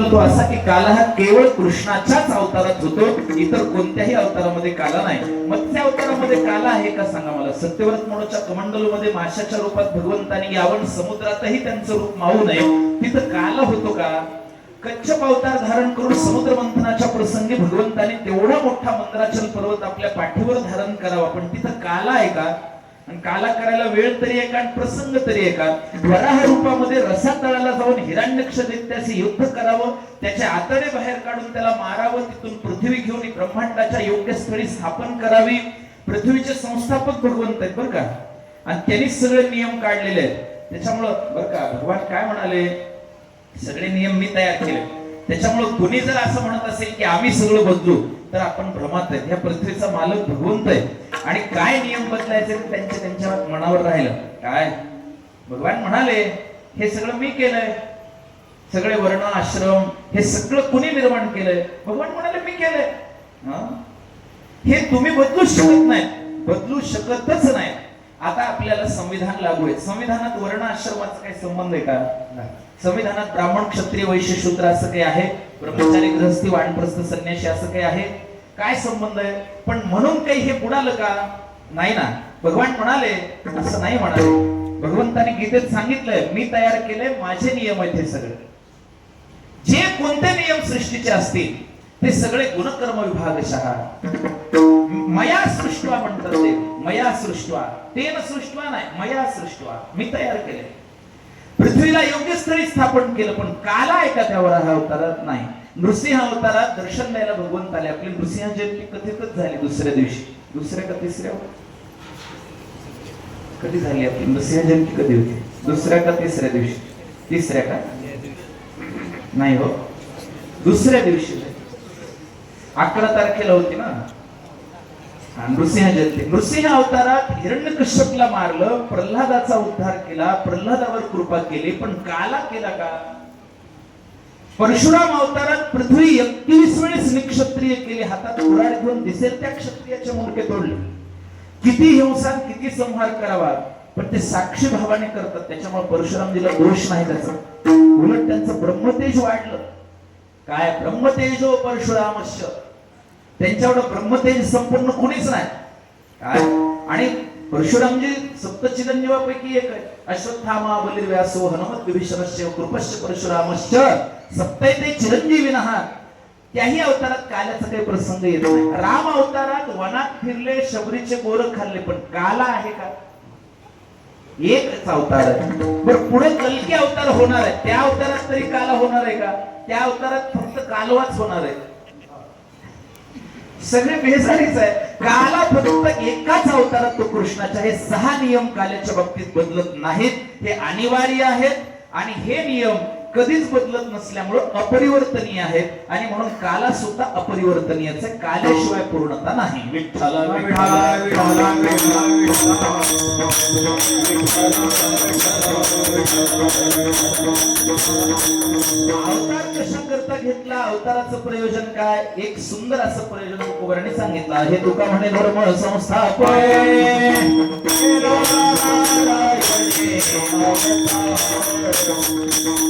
तो असा की काला हा केवळ कृष्णाच्याच अवतारात होतो इतर कोणत्याही अवतारामध्ये काला नाही. मत्स्य अवतारामध्ये काला आहे का सांगा मला. सत्यव्रत म्हणूच्या कमंडलूमध्ये माशाच्या रूपात भगवंतानी यावण समुद्रातही त्यांचं रूप मावू नये. तिथं काला होतो का? कच्छप अवतार धारण करून समुद्र मंथनाच्या प्रसंगी भगवंताने तेवढा मोठा मंत्राचल पर्वत आपल्या पाठीवर धारण करावा पण तिथं काला आहे का? आणि काला करायला वेळ तरी आहे का आणि प्रसंग तरी आहे का? वराह रूपामध्ये रसातळाला जाऊन हिरण्यक्ष दैत्याचे युद्ध करावं त्याचे आतडे बाहेर काढून त्याला मारावं तिथून पृथ्वी घेऊन ब्रह्मांडाच्या योग्य स्थळी स्थापन करावी. पृथ्वीचे संस्थापक भगवंत आहेत बरं का? आणि त्यांनीच सगळे नियम काढलेले आहेत. त्याच्यामुळं बरं का भगवान काय म्हणाले? सगळे नियम मी तयार केले. त्याच्यामुळे कुणी जर असं म्हणत असेल की आम्ही सगळं बदलू तर आपण भ्रमात आहेत. या पृथ्वीचा मालक भगवंत आहे. आणि काय नियम बदलायचे त्यांचे त्यांच्या त्यांच्या मनावर राहिलं. काय? भगवान म्हणाले हे सगळं मी केलंय. सगळे वर्ण आश्रम हे सगळं कुणी निर्माण केलंय? भगवान म्हणाले मी केलंय. हा? हे तुम्ही बदलू शकत नाही. बदलू शकतच नाही. आता आपल्याला संविधान लागू आहे. संविधानात वर्ण आश्रमाचा काही संबंध आहे का? संविधानात ब्राह्मण क्षत्रिय वैश्य शूद्र असं काही आहे? ब्रह्मचारी गृहस्थी वाणप्रस्थ संन्यासी असं काही आहे? काय संबंध आहे? पण म्हणून काही हे बुडालं का? नाही ना. भगवान म्हणाले असं नाही म्हणाले. भगवंताने गीतेत सांगितलंय मी तयार केलंय माझे नियम आहेत हे सगळे. जे कोणते नियम सृष्टीचे असतील ते सगळे गुणकर्म विभागशः मया सृष्टवा म्हणतात ते. मया सृष्टवा. तेन सृष्टवा नाही मया सृष्टवा. मी तयार केले. पृथ्वीला योग्य स्थळी स्थापन केलं पण काला एका त्यावर हा अवतारात नाही. नृसिंह अवतारात दर्शन द्यायला भगवंत आले. आपली नृसिंह जयंती कथितच झाली दुसऱ्या दिवशी. दुसऱ्या का तिसऱ्या? कधी झाली आपली? नृसिंह जयंती कधी होती? दुसऱ्या का तिसऱ्या दिवशी? तिसऱ्या का? नाही हो. दुसऱ्या दिवशी. अकरा तारखेला होती ना? हा, नृसिंह अवतारात हिरण्यकश्यपला मारलं प्रल्हादाचा उद्धार केला प्रल्हादावर कृपा केली पण काला केला का? परशुराम अवतारात पृथ्वी एकवीस वेळेस निक्षत्रिय केली हातात कुऱ्हाड घेऊन दिसेल त्या क्षत्रियाचे मुंडके तोडले. किती हिंसा किती संहार करावा पण ते साक्षी भावाने करतात त्याच्यामुळे परशुरामजीला दोष नाही त्याचा. उलट त्यांचं ब्रह्मतेज वाढलं. काय ब्रह्मतेजो परशुरामश्य त्यांच्यावर ब्रह्मतेज संपूर्ण कोणीच नाही. काय? आणि परशुरामजी सप्तचिरंजीवापैकी एक आहे. अश्वत्थामा बलिर्व्यासो हनुमत विभीषणस्य कृपश्च परशुरामश्च. सप्तैते चिरंजीवी त्याही अवतारात काल्याचा काही प्रसंग येत नाही. राम अवतारात वनात फिरले शबरीचे गोर खाल्ले पण काला आहे का? एकच अवतार आहे. बरं पुढे कलकी अवतार होणार आहे. त्या अवतारात तरी काला होणार आहे का? त्या अवतारात फक्त कालवाच होणार आहे. सगळे बेजारीच आहे काला फक्त एकाच अवतारात तो कृष्णाच्या हे सहा नियम काल्याच्या बाबतीत बदलत नाहीत. हे अनिवार्य आहेत आणि हे नियम कधीच बदलत नसल्यामुळं अपरिवर्तनीय आहेत. आणि म्हणून काला सुद्धा अपरिवर्तनीयच. आहे काल्याशिवाय पूर्णता नाही. विठ्ठला अवतार कशा करता घेतला? अवताराचं प्रयोजन काय? एक सुंदर असं प्रयोजन तुकोबराने सांगितलं हे तुका म्हणे धर्म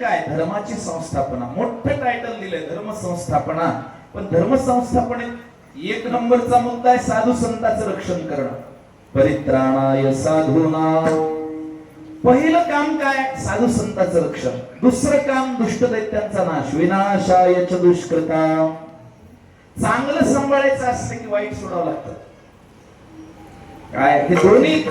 काय? धर्माची संस्थापना. मोठं टायटल दिलंय धर्म संस्थापना पण धर्म संस्थापनेत एक नंबरचा मुद्दा आहे साधू संतांचं रक्षण करणं. परित्राणाय साधूना पहिलं काम काय? साधू संतांचं रक्षण. दुसरं काम दुष्ट दैत्यांचा नाश. विनाशाय च दुष्कृता. चांगलं सांभाळायचं असतं की वाईट सोडावं लागतं. काय? हे दोन्ही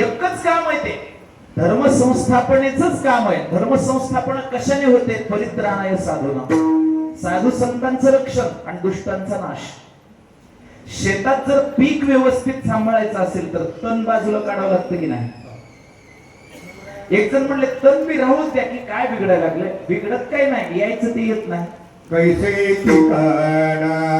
एकच काम आहे ते. धर्मसंस्थापनेच काम आहे. धर्मसंस्थापन कशाने होते? परित्राणाय साधूना. साधू संतांचं रक्षण आणि दुष्टांचा नाश. शेतात जर पीक व्यवस्थित सांभाळायचं असेल तर तण बाजूला काढावं लागतं की नाही? एक जण म्हणले तन मी राहूच द्या की काय बिघडायला लागलंय? बिघडत काय नाही. यायचं ते येत नाही. कैसे ठिकाणा?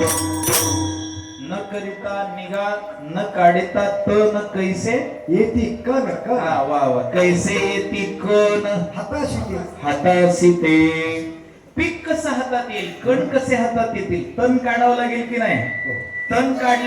न करिता निघा न काढिता त न कैसे? येती कन कन हा वा वा. कैसे येती कण? हाताशी ते. हाताशी ते. पीक कसं हातात येईल? कण कसे हातात येतील? तण काढावं लागेल की नाही? तण काढ.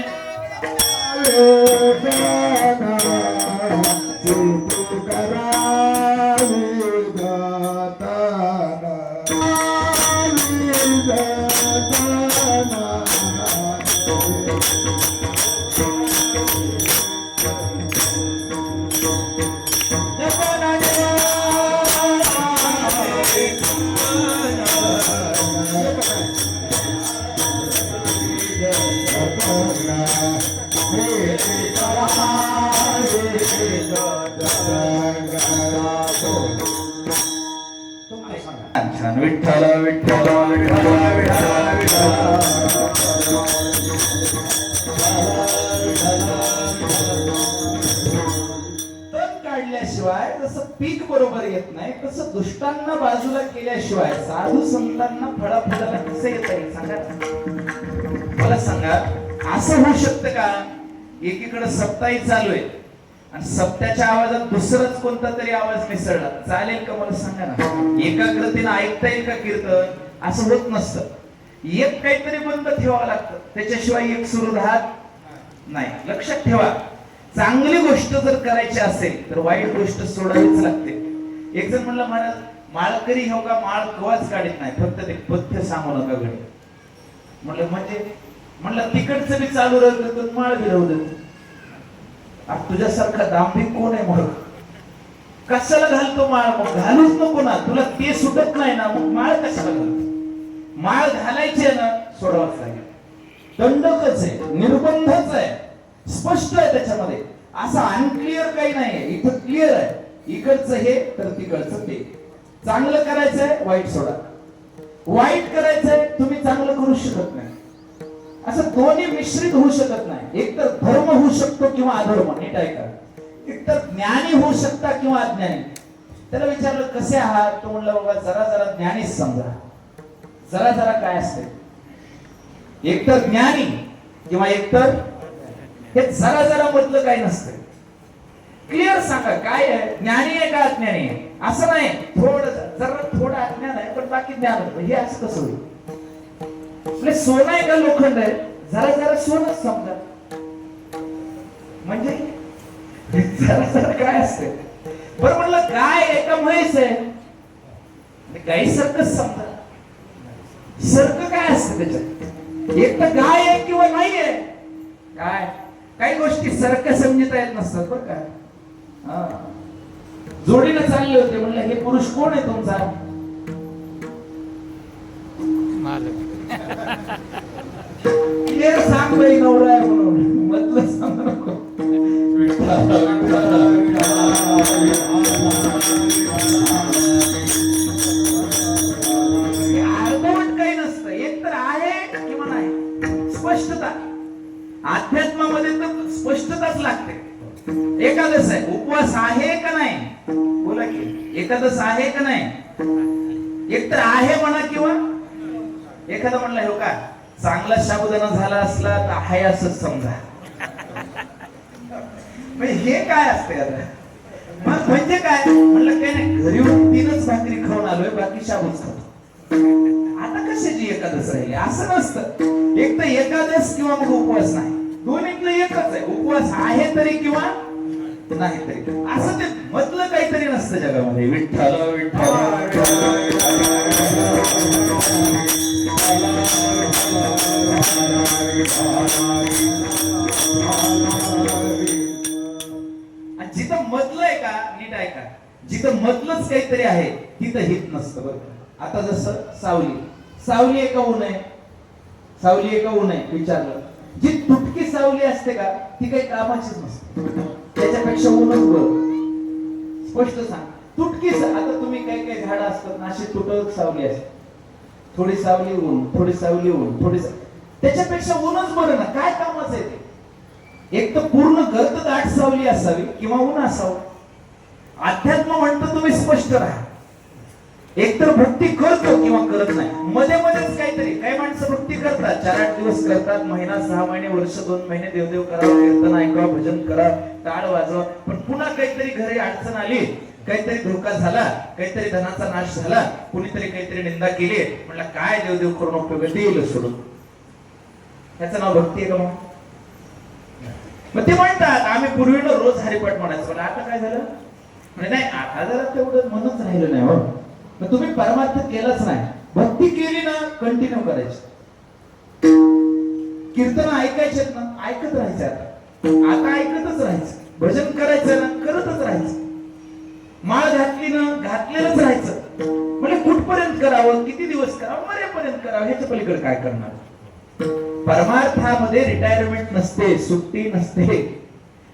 तण काढल्याशिवाय जसं पीक बरोबर येत नाही. तसं दुष्टांना बाजूला केल्याशिवाय साधू संतांना फळाफळाला कसं येत आहे सांगा. मला सांगा असं होऊ शकतं का? एकीकडे सप्ताही चालू आहे आणि सप्त्याच्या आवाजात दुसरंच कोणता तरी आवाज मिसळला. चालेल का मला सांगा ना? एकाग्रतेनं ऐकता येईल का कीर्तन? असं होत नसतं. एक काहीतरी बंद ठेवावं लागतं. त्याच्याशिवाय एक सुरू राहत नाही. लक्षात ठेवा. चांगली गोष्ट जर करायची असेल तर वाईट गोष्ट सोडावीच लागते. एक जण म्हणलं महाराज माळकरी हो का? माळ कवाच काढत नाही. फक्त ते पथ्य सांगू नका घडी म्हणलं म्हणजे? म्हणलं तिकडचं बी चालू राहतं तर माळ बी आता तुझ्यासारखा दांभिक कोण आहे मग कशाला घालतो माळ? मग घालूच नको ना. तुला ते सुटत नाही ना. मग माळ कशाला घालतो? माळ घालायची आहे ना सोडावंच लागेल. दंडकच आहे निर्बंधच आहे. स्पष्ट आहे त्याच्यामध्ये. असं अनक्लिअर काही नाहीये. इथं क्लिअर आहे. इकडचं हे तर तिकडचं ते. चांगलं करायचंय वाईट सोडा. वाईट करायचंय तुम्ही चांगलं करू शकत नाही. असं दोन्ही मिश्रित होऊ शकत नाही. एक तर धर्म होऊ शकतो किंवा अधर्म नीट ऐका एक तर ज्ञानी होऊ शकता किंवा अज्ञानी. त्याला विचारलं कसे आहात? तो म्हणलं बाबा जरा जरा ज्ञानीच समजा. जरा जरा काय असते एक तर ज्ञानी किंवा एक तर हे जरा जरा मधलं काय नसतं क्लिअर सांगा काय आहे? ज्ञानी आहे का अज्ञानी आहे? असं नाही. थोडं जरा थोडं अज्ञान आहे पण बाकी ज्ञान होतं हे असं कसं होईल? म्हणजे सोनं आहे का लोखंड आहे? जरा जरा सोनच समजा. म्हणजे जरा जरा काय असते बरं म्हणलं काय आहे का म्हैस आहे? म्हणजे गाई सारखंच समजा. सारखं काय असतं त्याच्यात? एक तर गाय आहे किंवा नाही आहे? काय? काही गोष्टी सारखं समजता येत नसतात बरं का. हा. जोडीनं चालले होते म्हणलं हे पुरुष कोण आहे तुमचा? क्लिअर सांग बाई नवरा आहे म्हणून. मधलं सांग नको. का नाही? एक तर आहे म्हणा किंवा एखादा म्हणला हो का चांगला साबुदाणा झाला असला तर आहे असंच समजा. हे काय असते आता? मग म्हणजे काय? म्हणलं काय नाही घरी तीनच भाकरी खाऊन आलोय बाकी शाबूच खातो. आता कशाची एकादस राहिली? असं नसतं. एक तर एकादस किंवा मग उपवास नाही. दोन्हीतलं एकच आहे. उपवास आहे तरी किंवा नाही असं ते मधलं काहीतरी नसतं जगामध्ये. विठ्ठल विठ्ठल आणि जिथं मधलं आहे का नीट आहे का? जिथं मधलंच काहीतरी आहे तिथं हित नसतं बरं आता जसं सावली. सावली आहे का ऊन आहे? सावली आहे का ऊन आहे? विचारलं. जी तुटकी सावली असते का ती काही कामाचीच नसते. त्याच्यापेक्षा ऊनच बर स्पष्ट सांग. तुटकीस आता तुम्ही काही काही झाडं असतात ना अशी तुटक सावली असते. थोडी सावली ऊन थोडी सावली ऊन थोडी त्याच्यापेक्षा ऊनच बरं ना. काय कामाचं आहे ते? एक तर पूर्ण गर्द दाट सावली असावी किंवा ऊन असावं. अध्यात्म म्हणतो तुम्ही स्पष्ट राहा. एक तर भक्ती करतो किंवा करत नाही. मध्ये मध्येच काहीतरी. काही माणसं भक्ती करतात. चार आठ दिवस करतात. महिना सहा महिने वर्ष दोन महिने देवदेव करा कीर्तन ऐका भजन करा टाळ वाजवा. पण पुन्हा काहीतरी घरी अडचण आली. काहीतरी धोका झाला. काहीतरी धनाचा नाश झाला. कुणीतरी काहीतरी निंदा केली. म्हणलं काय देवदेव करून उपयोग देईल सोडून. त्याचं नाव भक्ती आहे का मग? मग ते म्हणतात आम्ही पूर्वीनं रोज हरिपाठ म्हणायचो. पण आता काय झालं? म्हणजे नाही आता जरा तेवढं मनच राहिलं नाही हो. मग तुम्ही परमार्थ केलंच नाही. भक्ती केली ना कंटिन्यू करायची. कीर्तन ऐकायचे ना ऐकत राहायचं आता. आता ऐकतच राहायचं. भजन करायचं ना करतच राहायचं. माळ घातली ना घातलेलंच राहायचं. म्हणजे कुठपर्यंत करावं किती दिवस करावं मरेपर्यंत करावं ह्याच्या पलीकडे काय करणार? परमार्थामध्ये रिटायरमेंट नसते सुट्टी नसते.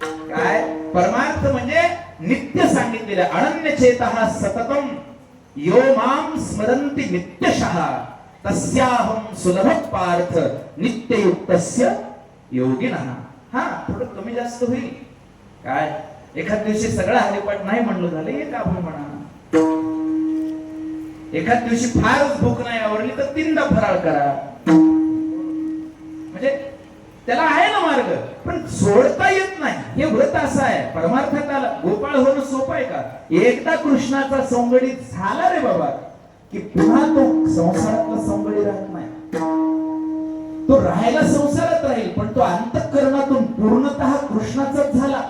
काय? परमार्थ म्हणजे नित्य सांगितलेलं अनन्य चेत सततम. यो माम स्मरंती नित्यशः तस्याहम सुलभ पार्थ नित्ययुक्तस्य योगिनः। हा थोडं कमी जास्त होईल. काय? एखाद दिवशी सगळा हरिपाठ नाही म्हणलं झालं एक आपण म्हणा? एखाद दिवशी फारच भूक नाही आवडली तर तीनदा फराळ करा. म्हणजे त्याला आहे ना मार्ग पण सोडता येत हे व्रत असं आहे. परमार्थाला गोपाळ होणं सोपं आहे का? एकदा कृष्णाचा संगडीत झाला रे बाबा की पुन्हा तो संसारातला संगडी राहत नाही. तो राहायला संसारात राहील पण तो अंतकरणातून पूर्णतः कृष्णाचाच झाला.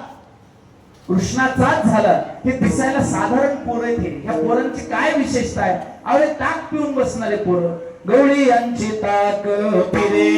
कृष्णाचाच झाला. हे दिसायला साधारण पोर येते ह्या पोरांची काय विशेषता आहे? अरे ताक पिऊन बसणारे पोरं. गवळी यांची ताक पिरे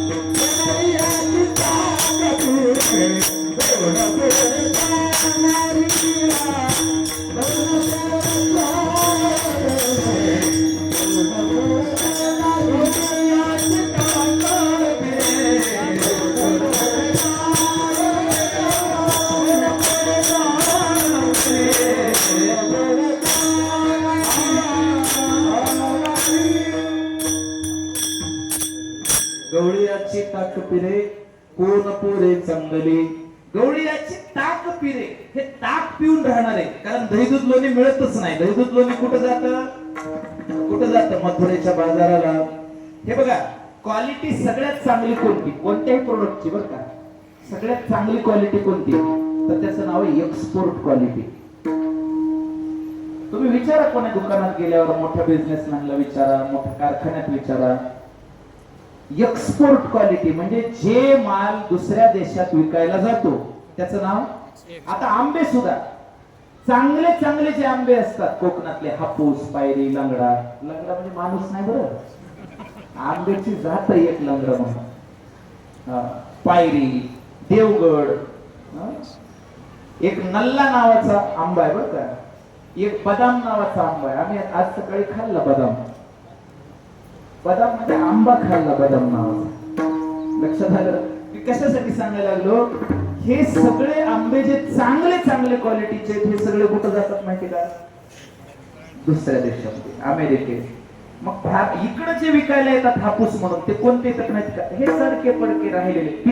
ताक पिरे कोण पोरे गवळीयाची ताक पिरे हे ताक पिऊन राहणार. आहे कारण दहीदूध लोणी मिळतच नाही. दहीदूध लोणी कुठं जात? कुठं जात? मथुरेच्या बाजाराला. हे बघा क्वालिटी सगळ्यात चांगली कोणती? कोणत्याही प्रोडक्टची बरं का? सगळ्यात चांगली क्वालिटी कोणती? तर त्याचं नाव आहे एक्सपोर्ट क्वालिटी तुम्ही विचारा कोणा दुकानात गेल्यावर मोठ्या बिझनेसमॅनला विचारा मोठ्या कारखान्यात विचारा. एक्सपोर्ट क्वालिटी म्हणजे जे माल दुसऱ्या देशात विकायला जातो त्याचं नाव? आता आंबे सुद्धा. चांगले चांगले जे आंबे असतात कोकणातले हापूस पायरी लंगडा. लंगडा म्हणजे माणूस नाही बरं. आंब्याची जात एक लंगडा म्हणून. पायरी देवगड एक नल्ला नावाचा आंबा आहे बरं का. एक बदाम नावाचा आंबा आहे. आम्ही आज सकाळी खाल्ला बदाम. बदाम म्हणजे आंबा खाल्ला बदाम नावाचा. लक्षात आलं? मी कशासाठी सांगायला लागलो? हे सगळे आंबे जे चांगले चांगले क्वालिटीचे आहेत, हे सगळे कुठं जातात माहिती का? दुसऱ्या देशामध्ये अमेरिकेत. मग भा- इकडं जे विकायला येतात हापूस म्हणून ते कोणते येतात माहिती का? हे सडके पडके राहिलेले